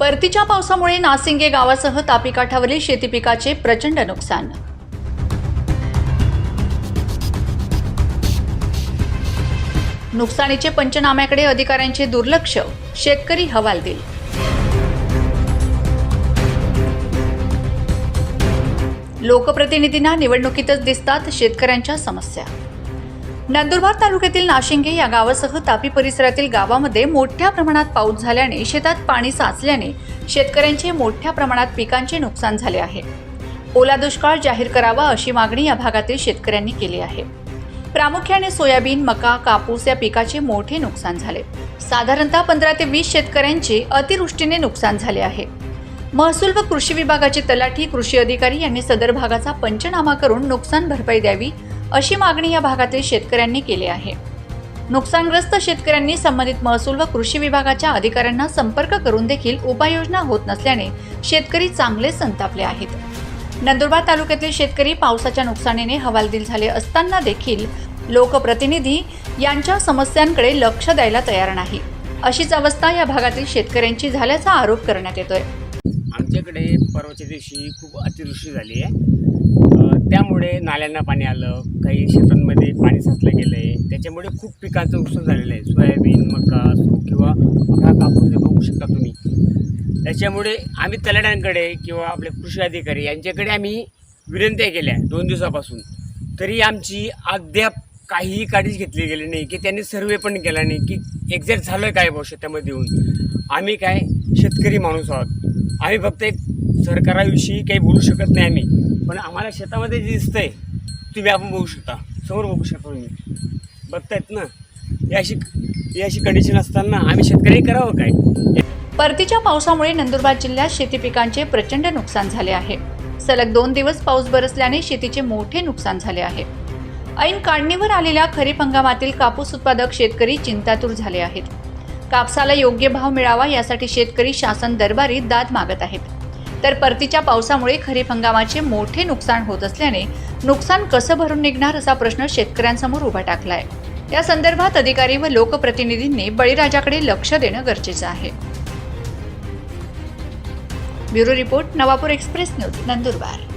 परतीच्या पावसामुळे नासिंगे गावासह तापी काठावरील शेती पिकाचे प्रचंड नुकसान. नुकसानीचे पंचनाम्याकडे अधिकाऱ्यांचे दुर्लक्ष शेतकरी हवालदिल लोकप्रतिनिधींना निवडणुकीतच दिसतात शेतकऱ्यांच्या समस्या. नंदुरबार तालुक्यातील नाशिंगे या गावासह तापी परिसरातील गावामध्ये मोठ्या प्रमाणात पाऊस झाल्याने शेतात पाणी साचल्याने शेतकऱ्यांचे मोठ्या प्रमाणात पिकांचे नुकसान झाले आहे. ओला दुष्काळ जाहीर करावा अशी मागणी या भागातील शेतकऱ्यांनी केली आहे. प्रामुख्याने सोयाबीन मका कापूस या पिकाचे मोठे नुकसान झाले. साधारणतः पंधरा ते वीस शेतकऱ्यांचे अतिवृष्टीने नुकसान झाले आहे. महसूल व कृषी विभागाचे तलाठी कृषी अधिकारी यांनी सदर भागाचा पंचनामा करून नुकसान भरपाई द्यावी अशी मागणी या भागातील शेतकऱ्यांनी केली आहे. नुकसानग्रस्त शेतकऱ्यांनी संबंधित महसूल व कृषी विभागाच्या अधिकाऱ्यांना संपर्क करून देखील उपाययोजना होत नसल्याने शेतकरी चांगले संतापले आहेत. नंदुरबार तालुक्यातील शेतकरी पावसाच्या नुकसानीने हवालदिल झाले असताना देखील लोकप्रतिनिधी यांच्या समस्यांकडे लक्ष द्यायला तयार नाही. अशीच अवस्था या भागातील शेतकऱ्यांची झाल्याचा आरोप करण्यात येतोय. आमच्याकडे परवाच्या दिवशी खूप अतिवृष्टी झाली आहे. नाल्यांना पाणी आलं काही शेतांमध्ये पाणी साचलं गेलं आहे त्याच्यामुळे खूप पिकांचं नुकसान झालेलं आहे. सोयाबीन मका असो किंवा मका कापूस बघू शकता तुम्ही. त्याच्यामुळे आम्ही तलाड्यांकडे किंवा आपले कृषी अधिकारी यांच्याकडे आम्ही विनंत्या केल्या दोन दिवसापासून. तरी आमची अद्याप काहीही काळजी घेतली गेली नाही की त्यांनी सर्वे पण केला नाही की एक्झॅक्ट झालं आहे काय भाऊ शेतामध्ये येऊन. आम्ही काय शेतकरी माणूस आहोत. आम्ही फक्त एक सरकाराविषयी काही बोलू शकत नाही आम्ही. पण आम्हाला शेतामध्ये जे दिसतंय तुम्ही आपण बघू शकता. समोर बघू शकता तुम्ही. बघतायत ना? याशी अशी अशी कंडिशन असताना आम्ही शेतकरी करावं काय? परतीच्या पावसामुळे नंदुरबार जिल्ह्यात शेती पिकांचे प्रचंड नुकसान झाले आहे. सलग दोन दिवस पाऊस बरसल्याने शेतीचे मोठे नुकसान झाले आहे. ऐन काढणीवर आलेल्या खरीप हंगामातील कापूस उत्पादक शेतकरी चिंतातूर झाले आहेत. कापसाला योग्य भाव मिळावा यासाठी शेतकरी शासन दरबारी दाद मागत आहेत. तर परतीच्या पावसामुळे खरीप हंगामाचे मोठे नुकसान होत असल्याने नुकसान कसं भरून निघणार असा प्रश्न शेतकऱ्यांसमोर उभा टाकलाय. या संदर्भात अधिकारी व लोकप्रतिनिधींनी बळीराजाकडे लक्ष देणं गरजेचं आहे. Bureau report Navapur express news Nandurbar.